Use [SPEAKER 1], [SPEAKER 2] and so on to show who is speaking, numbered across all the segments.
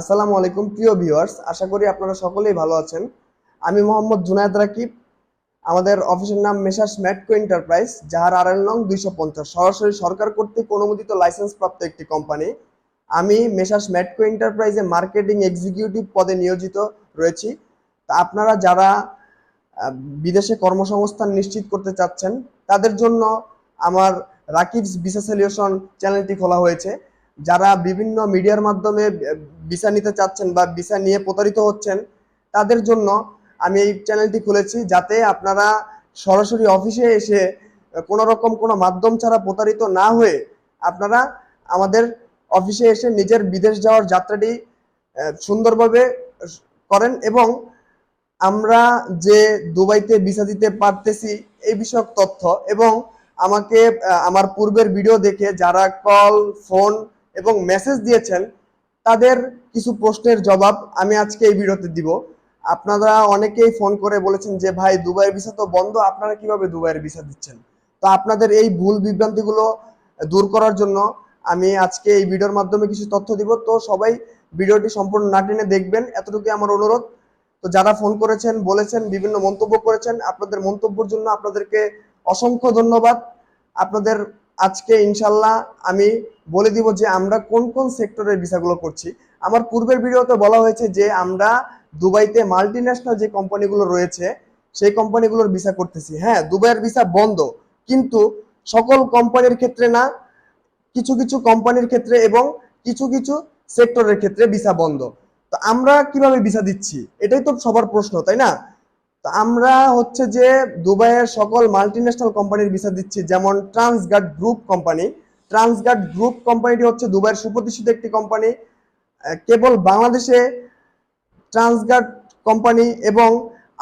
[SPEAKER 1] আসসালামু আলাইকুম, প্রিয় ভিউয়ার্স। আশা করি আপনারা সকলেই ভালো আছেন। আমি মোহাম্মদ জুনায়দ রাকিব। আমাদের অফিসের নাম মেসার্স ম্যাটকো এন্টারপ্রাইজ, যাহার আর এল নং দুইশো পঞ্চাশ। সরাসরি সরকার কর্তৃক অনুমোদিত লাইসেন্স প্রাপ্ত একটি কোম্পানি। আমি মেসার্স ম্যাটকো এন্টারপ্রাইজে মার্কেটিং এক্সিকিউটিভ পদে নিয়োজিত রয়েছি। তা আপনারা যারা বিদেশে কর্মসংস্থান নিশ্চিত করতে চাচ্ছেন, তাদের জন্য আমার রাকিবস ভিসা সলিউশন চ্যানেলটি খোলা হয়েছে। যারা বিভিন্ন মিডিয়ার মাধ্যমে ভিসা নিতে চাচ্ছেন বা ভিসা নিয়ে প্রতারিত হচ্ছেন, তাদের জন্য আমি এই চ্যানেলটি খুলেছি যাতে আপনারা সরাসরি অফিসে এসে কোনো রকম কোনো মাধ্যম ছাড়া প্রতারিত না হয়ে আপনারা আমাদের অফিসে এসে নিজের বিদেশ যাওয়ার যাত্রাটি সুন্দরভাবে করেন এবং আমরা যে দুবাইতে ভিসা দিতে পারতেছি এই বিষয়ক তথ্য এবং আমাকে আমার পূর্বের ভিডিও দেখে যারা কল, ফোন এবং মেসেজ দিয়েছেন, তাদের কিছু প্রশ্নের জবাব আমি আজকে এই ভিডিওতে দিব। আপনারা অনেকেই ফোন করে বলেছেন যে, ভাই, দুবাইয়ের ভিসা তো বন্ধ, আপনারা কীভাবে দুবাইয়ের ভিসা দিচ্ছেন? তো আপনাদের এই ভুল বিভ্রান্তিগুলো দূর করার জন্য আমি আজকে এই ভিডিওর মাধ্যমে কিছু তথ্য দিব। তো সবাই ভিডিওটি সম্পূর্ণ না টেনে দেখবেন। এতটুকুই আমার অনুরোধ। তো যারা ফোন করেছেন, বলেছেন, বিভিন্ন মন্তব্য করেছেন, আপনাদের মন্তব্যের জন্য আপনাদেরকে অসংখ্য ধন্যবাদ। আপনাদের আজকে ইনশাল্লাহ আমি বলে দিব যে আমরা কোন কোন সেক্টরের ভিসাগুলো করছি। আমার পূর্বের ভিডিওতে বলা হয়েছে যে আমরা দুবাইতে মাল্টি ন্যাশনাল যে কোম্পানিগুলো রয়েছে, সেই কোম্পানিগুলোর ভিসা করতেছি। হ্যাঁ দুবাইয়ের ভিসা বন্ধ। কিন্তু সকল কোম্পানির ক্ষেত্রে না, কিছু কিছু কোম্পানির ক্ষেত্রে এবং কিছু কিছু সেক্টরের ক্ষেত্রে ভিসা বন্ধ। তো আমরা কীভাবে ভিসা দিচ্ছি? এটাই তো সবার প্রশ্ন, তাই না? তো আমরা হচ্ছে যে দুবাইয়ের সকল মাল্টি ন্যাশনাল কোম্পানির ভিসা দিচ্ছি, যেমন Transguard group company Transguard group কোম্পানিটি হচ্ছে দুবাইয়ের সুপ্রতিষ্ঠিত একটি কোম্পানি কেবল বাংলাদেশে ট্রান্সগার্ড কোম্পানি এবং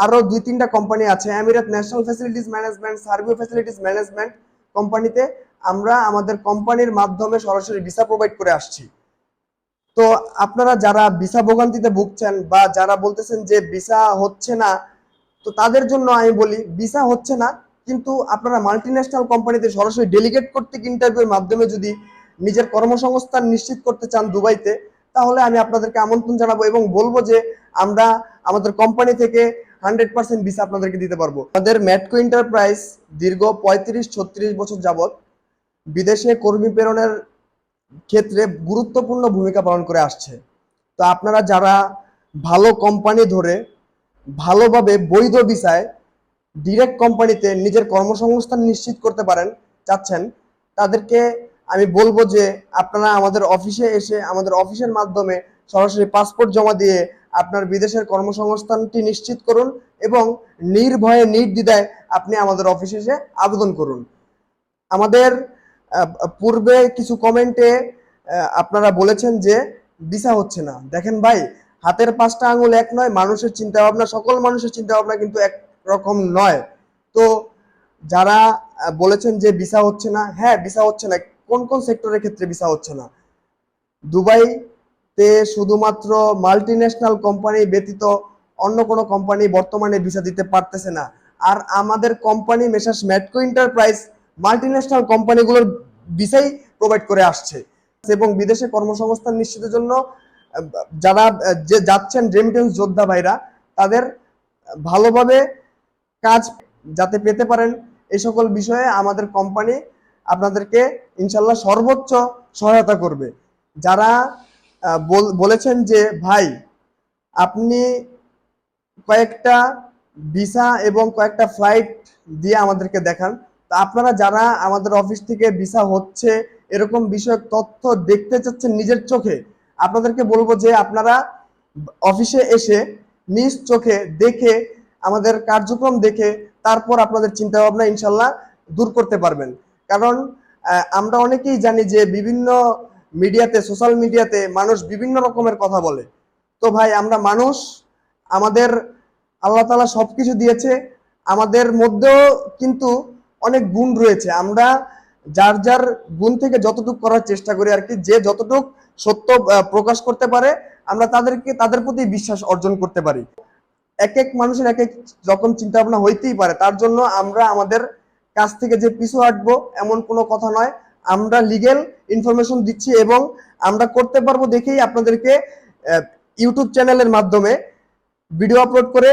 [SPEAKER 1] আরও দুই তিনটা কোম্পানি আছে আমিরাত national facilities management Serveo facilities management কোম্পানিতে আমরা আমাদের কোম্পানির মাধ্যমে সরাসরি ভিসা প্রোভাইড করে আসছি। তো আপনারা যারা ভিসা ভোগান্তিতে ভুগছেন বা যারা বলতেছেন যে ভিসা হচ্ছে না তো তাদের জন্য আমি বলি, ভিসা হচ্ছে না, কিন্তু আপনারা মাল্টি ন্যাশনাল কোম্পানিতে সরাসরি ডেলিগেট কর্তৃক ইন্টারভিউর মাধ্যমে যদি নিজের কর্মসংস্থান নিশ্চিত করতে চান দুবাইতে, তাহলে আমি আপনাদেরকে আমন্ত্রণ জানাব এবং বলব যে আমরা আমাদের কোম্পানি থেকে হান্ড্রেড পার্সেন্ট ভিসা আপনাদেরকে দিতে পারব। আমাদের ম্যাটকো এন্টারপ্রাইজ দীর্ঘ পঁয়ত্রিশ ছত্রিশ বছর যাবত বিদেশে কর্মী প্রেরণের ক্ষেত্রে গুরুত্বপূর্ণ ভূমিকা পালন করে আসছে। তো আপনারা যারা ভালো কোম্পানি ধরে ভালোভাবে বৈধ ভিসায় ডিরেক্ট কোম্পানিতে নিজের কর্মসংস্থান নিশ্চিত করতে পারেন, চাচ্ছেন। তাদেরকে আমি বলব যে আপনারা আমাদের অফিসে এসে আমাদের অফিসের মাধ্যমে সরাসরি পাসপোর্ট জমা দিয়ে আপনার বিদেশের কর্মসংস্থানটি নিশ্চিত করুন এবং নির্ভয়ে, নির্দ্বিধায় আপনি আমাদের অফিসে এসে আবেদন করুন। আমাদের পূর্বে কিছু কমেন্টে আপনারা বলেছেন যে ভিসা হচ্ছে না। দেখেন ভাই হাতের পাঁচটা আঙুল এক নয়, মানুষের চিন্তা ভাবনা সকল মানুষের চিন্তা ভাবনা কিন্তু এক রকম নয়। তো যারা বলেছেন যে ভিসা হচ্ছে না হ্যাঁ ভিসা হচ্ছে না। কোন কোন সেক্টরের ক্ষেত্রে ভিসা হচ্ছে না? দুবাইতে শুধুমাত্র মাল্টি ন্যাশনাল কোম্পানি ব্যতীত অন্য কোনো কোম্পানি বর্তমানে ভিসা দিতে পারতেছে না। আর আমাদের company Messrs Matco enterprise multi national কোম্পানিগুলোর ভিসাই প্রোভাইড করে আসছে। এবং বিদেশে কর্মসংস্থান নিশ্চিতের জন্য যারা, যে যাচ্ছেন রেমিটেন্স যোদ্ধা ভাইরা, তাদের ভালোভাবে কাজ যাতে পেতে পারেন এই সকল বিষয়ে আমাদের কোম্পানি আপনাদেরকে ইনশাল্লাহ সর্বোচ্চ সহায়তা করবে। যারা বল- বলেছেন যে, ভাই, আপনি কয়েকটা ভিসা এবং কয়েকটা ফ্লাইট দিয়ে আমাদেরকে দেখান। তো আপনারা যারা আমাদের অফিস থেকে ভিসা হচ্ছে, এরকম বিষয়ক তথ্য দেখতে চাচ্ছেন নিজের চোখে আপনাদেরকে বলব যে আপনারা অফিসে এসে নিজ চোখে দেখে, আমাদের কার্যক্রম দেখে, তারপর আপনাদের চিন্তা ভাবনা ইনশাল্লাহ দূর করতে পারবেন। কারণ আমরা অনেকেই জানি যে বিভিন্ন মিডিয়াতে, সোশ্যাল মিডিয়াতে মানুষ বিভিন্ন রকমের কথা বলে। তো ভাই, আমরা মানুষ, আমাদের আল্লাহ তালা সবকিছু দিয়েছে, আমাদের মধ্যেও কিন্তু অনেক গুণ রয়েছে। আমরা যার যার গুণ থেকে যতটুক করার চেষ্টা করি আর কি, যে যতটুক সত্য প্রকাশ করতে পারে, আমরা তাদেরকে, তাদের প্রতি বিশ্বাস অর্জন করতে পারি। এক এক মানুষের এক এক রকম চিন্তা ভাবনা হইতেই পারে। তার জন্য আমরা আমাদের কাছ থেকে যে পিছু হাঁটবো, এমন কোনো কথা নয়। আমরা লিগেল ইনফরমেশন দিচ্ছি এবং আমরা করতে পারব দেখেই আপনাদেরকে ইউটিউব চ্যানেলের মাধ্যমে ভিডিও আপলোড করে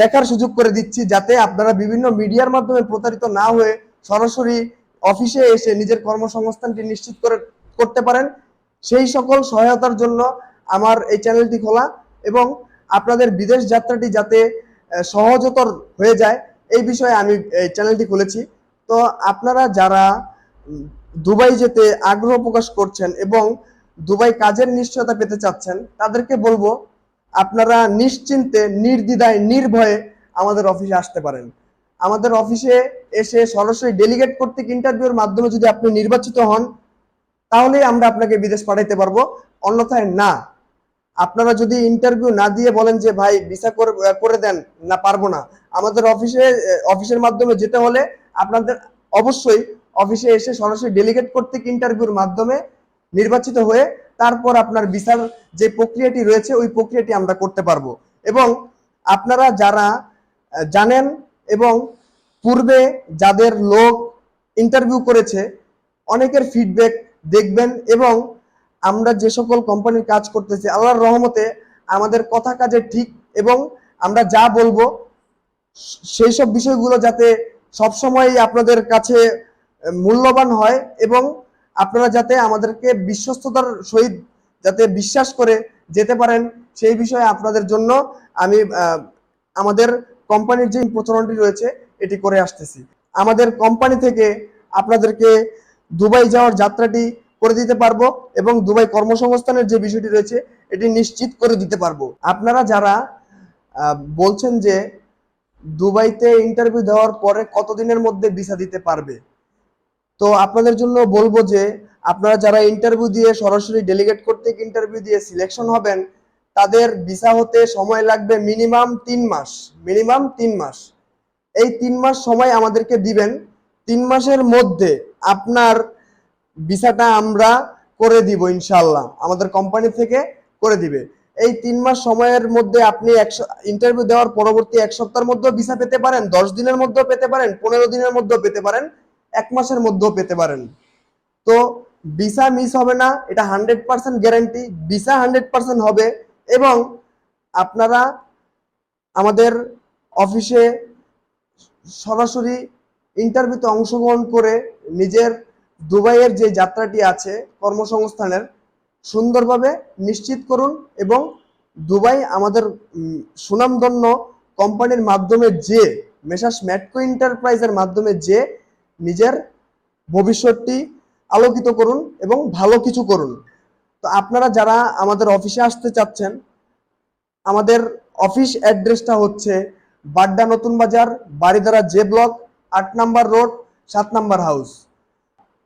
[SPEAKER 1] দেখার সুযোগ করে দিচ্ছি, যাতে আপনারা বিভিন্ন মিডিয়ার মাধ্যমে প্রতারিত না হয়ে সরাসরি অফিসে এসে নিজের কর্মসংস্থানটি নিশ্চিত করে, করতে পারেন। সেই সকল সহায়তার জন্য আমার এই চ্যানেলটি খোলা এবং আপনাদের বিদেশ যাত্রাটি যাতে সহজতর হয়ে যায়, এই বিষয়ে আমি এই চ্যানেলটি খুলেছি। তো আপনারা যারা দুবাই যেতে আগ্রহ প্রকাশ করছেন এবং দুবাই কাজের নিশ্চয়তা পেতে চাচ্ছেন, তাদেরকে বলব, আপনারা নিশ্চিন্তে, নির্দ্বিধায়, নির্ভয়ে আমাদের অফিসে আসতে পারেন। আমাদের অফিসে এসে সরাসরি ডেলিগেট কর্তৃক ইন্টারভিউর মাধ্যমে যদি আপনি নির্বাচিত হন তাহলেই আমরা আপনাকে বিদেশ পাঠাইতে পারব। অন্যথায় না। আপনারা যদি ইন্টারভিউ না দিয়ে বলেন যে, ভাই ভিসা করে দেন, না, পারব না। আমাদের অফিসে অফিসের মাধ্যমে যেতে হলে আপনাদের অবশ্যই অফিসে এসে সরাসরি ডেলিগেট কর্তৃক ইন্টারভিউর মাধ্যমে নির্বাচিত হয়ে তারপর আপনার ভিসার যে প্রক্রিয়াটি রয়েছে, ওই প্রক্রিয়াটি আমরা করতে পারব। এবং আপনারা যারা জানেন এবং পূর্বে যাদের লোক ইন্টারভিউ করেছে, অনেকের ফিডব্যাক দেখবেন এবং আমরা যে সকল কোম্পানির কাজ করতেছি, আল্লাহর রহমতে আমাদের কথা কাজে ঠিক এবং আমরা যা বলব, সেই সব বিষয়গুলো যাতে সবসময় আপনাদের কাছে মূল্যবান হয় এবং আপনারা যাতে আমাদেরকে বিশ্বস্ততার সহিত যাতে বিশ্বাস করে যেতে পারেন, সেই বিষয়ে আপনাদের জন্য আমি আমাদের কোম্পানির যে প্রচলনটি রয়েছে, এটি করে আসতেছি। আমাদের কোম্পানি থেকে আপনাদেরকে দুবাই যাওয়ার যাত্রাটি করে দিতে পারব এবং দুবাই কর্মসংস্থানের যে বিষয়টি রয়েছে, এটি নিশ্চিত করে দিতে পারব। আপনারা যারা বলছেন যে দুবাইতে ইন্টারভিউ দেওয়ার পরে কতদিনের মধ্যে ভিসা দিতে পারবে, তো আপনাদের জন্য বলব যে আপনারা যারা ইন্টারভিউ দিয়ে সরাসরি ডেলিগেট করতে ইন্টারভিউ দিয়ে সিলেকশন হবেন, তাদের ভিসা হতে সময় লাগবে মিনিমাম তিন মাস মিনিমাম তিন মাস। এই তিন মাস সময় আমাদেরকে দিবেন তিন মাসের মধ্যে আপনার ভিসাটা আমরা করে দিব ইনশাল্লাহ আমাদের কোম্পানি থেকে করে দিবে। এই তিন মাস সময়ের মধ্যে আপনি একশো ইন্টারভিউ দেওয়ার পরবর্তী এক সপ্তাহের মধ্যেও ভিসা পেতে পারেন, দশ দিনের মধ্যেও পেতে পারেন, পনেরো দিনের মধ্যেও পেতে পারেন, এক মাসের মধ্যেও পেতে পারেন। তো ভিসা মিস হবে না, এটা hundred percent guarantee visa hundred percent হবে এবং আপনারা আমাদের অফিসে সরাসরি ইন্টারভিউতে অংশগ্রহণ করে নিজের দুবাইয়ের যে যাত্রাটি আছে কর্মসংস্থানের, সুন্দরভাবে নিশ্চিত করুন এবং দুবাই আমাদের সুনামধন্য কোম্পানির মাধ্যমে যে, মেসাস ম্যাটকো এন্টারপ্রাইজের মাধ্যমে যে নিজের ভবিষ্যৎটি আলোকিত করুন এবং ভালো কিছু করুন। তো আপনারা যারা আমাদের অফিসে আসতে চাচ্ছেন, আমাদের অফিস অ্যাড্রেসটা হচ্ছে বাড্ডা নতুন বাজার বাড়িধারা জে ব্লক আট নাম্বার রোড, সাত নাম্বার হাউস।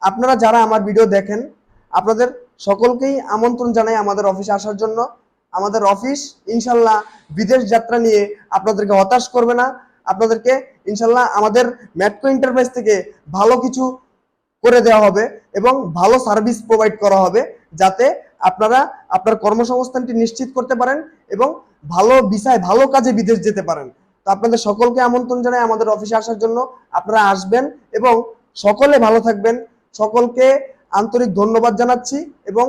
[SPEAKER 1] আপনারা যারা আমার ভিডিও দেখেন, আপনাদের সকলকেই আমন্ত্রণ জানাই আমাদের অফিসে আসার জন্য। আমাদের অফিস ইনশাল্লাহ বিদেশ যাত্রা নিয়ে আপনাদেরকে হতাশ করবে না। আপনাদেরকে ইনশাল্লাহ আমাদের ম্যাটকো এন্টারপ্রাইজ থেকে ভালো কিছু করে দেওয়া হবে এবং ভালো সার্ভিস প্রোভাইড করা হবে যাতে আপনারা আপনার কর্মসংস্থানটি নিশ্চিত করতে পারেন এবং ভালো বিষয় ভালো কাজে বিদেশ যেতে পারেন। তো আপনাদের সকলকে আমন্ত্রণ জানাই আমাদের অফিসে আসার জন্য। আপনারা আসবেন এবং সকলে ভালো থাকবেন। সকলকে আন্তরিক ধন্যবাদ জানাচ্ছি এবং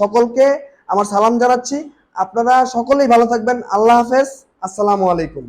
[SPEAKER 1] সকলকে আমার সালাম জানাচ্ছি। আপনারা সকলেই ভালো থাকবেন। আল্লাহ হাফেজ। আসসালামু আলাইকুম।